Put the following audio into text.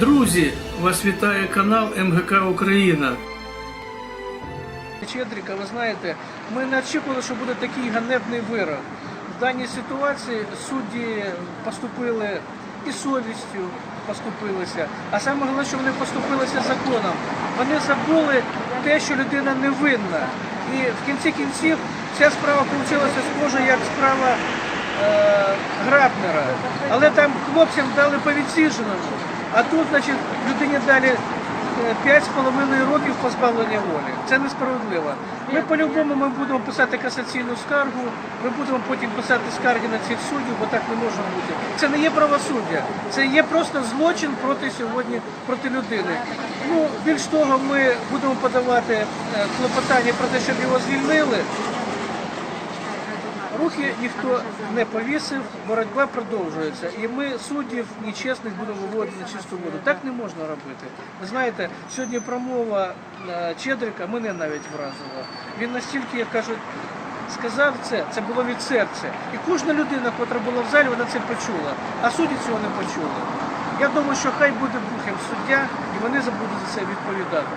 Друзі, вас вітає канал МГК Україна. Чедрика, ви знаєте, ми не очікували, що буде такий ганебний вирок. В даній ситуації судді поступили і совістю поступилися. А саме головне, що вони поступилися законом. Вони забули те, що людина невинна. І в кінці кінців ця справа вийшла схожа, як справа е, Грабнера. Але там хлопцям дали по відсіженому. А тут, значить, людині далі е, 5,5 років позбавлення волі. Це несправедливо. Ми по-любому будемо писати касаційну скаргу, ми будемо потім писати скарги на цих суддів, бо так не може бути. Це не є правосуддя, це є просто злочин проти сьогодні, проти людини. Ну, більш того, ми будемо подавати е, клопотання про те, щоб його звільнили. Руки ніхто не повісив, боротьба продовжується. І ми суддів нечесних будемо виводити на чисту воду. Так не можна робити. Ви знаєте, сьогодні промова е, Чедрика мене навіть вразила. Він настільки, як кажуть, сказав це, це було від серця. І кожна людина, яка була в залі, вона це почула. А судді цього не почули. Я думаю, що хай буде Бухем суддя, і вони будуть за це відповідати.